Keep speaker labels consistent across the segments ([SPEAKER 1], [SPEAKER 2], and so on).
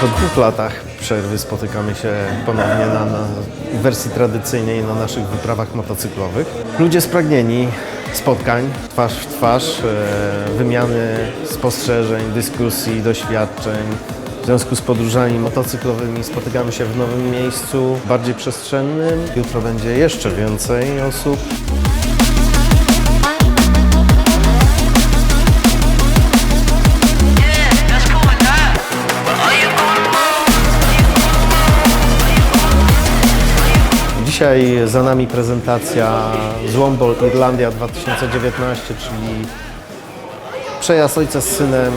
[SPEAKER 1] Po dwóch latach przerwy spotykamy się ponownie na, na wersji tradycyjnej na naszych wyprawach motocyklowych. Ludzie spragnieni spotkań twarz w twarz, e, wymiany spostrzeżeń, dyskusji, doświadczeń, w związku z podróżami motocyklowymi spotykamy się w nowym miejscu, bardziej przestrzennym. Jutro będzie jeszcze więcej osób. Dzisiaj za nami prezentacja Złombol Irlandia 2019, czyli przejazd ojca z synem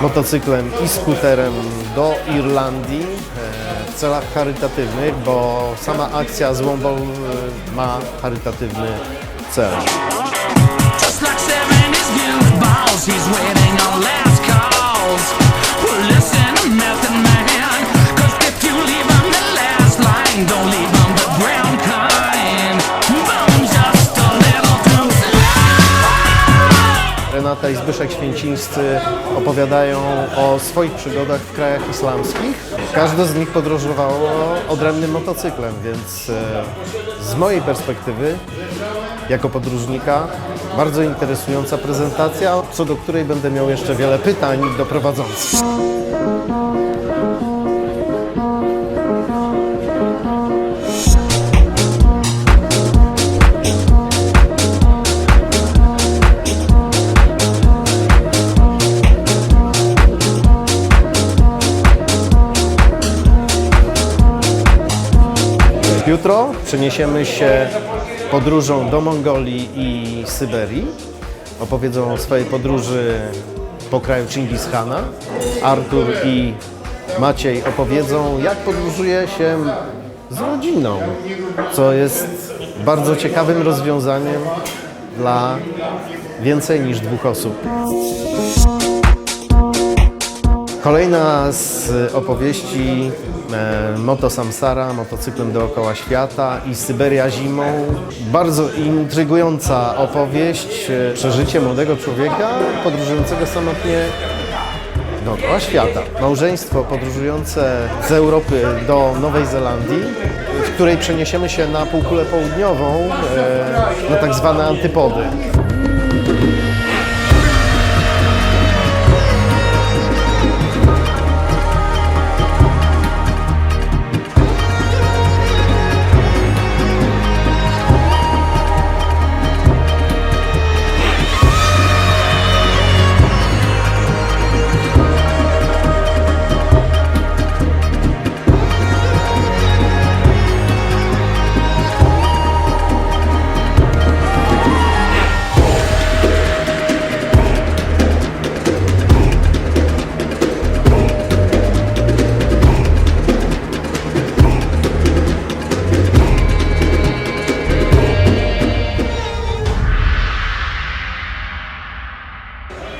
[SPEAKER 1] motocyklem i skuterem do Irlandii e, w celach charytatywnych, bo sama akcja Złombol e, ma charytatywny cel. Renata i Zbyszek Święcińscy opowiadają o swoich przygodach w krajach islamskich. Każde z nich podróżowało odrębnym motocyklem, więc e, z mojej perspektywy, jako podróżnika, bardzo interesująca prezentacja, co do której będę miał jeszcze wiele pytań do prowadzących. Jutro przeniesiemy się podróżą do Mongolii i Syberii. Opowiedzą o swojej podróży po kraju Chingis Khana. Artur i Maciej opowiedzą, jak podróżuje się z rodziną, co jest bardzo ciekawym rozwiązaniem dla więcej niż dwóch osób. Kolejna z opowieści e, Moto Samsara, motocyklem dookoła świata i Syberia zimą. Bardzo intrygująca opowieść, e, przeżycie młodego człowieka podróżującego samotnie dookoła świata. Małżeństwo podróżujące z Europy do Nowej Zelandii, w której przeniesiemy się na półkulę południową, e, na tak zwane antypody.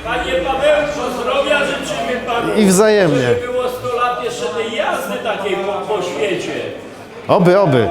[SPEAKER 2] Panie Pawełku, zdrowia życzymy Panu.
[SPEAKER 1] I wzajemnie.
[SPEAKER 2] Żeby było 100 lat jeszcze tej jazdy takiej po, po świecie.
[SPEAKER 1] Oby, oby.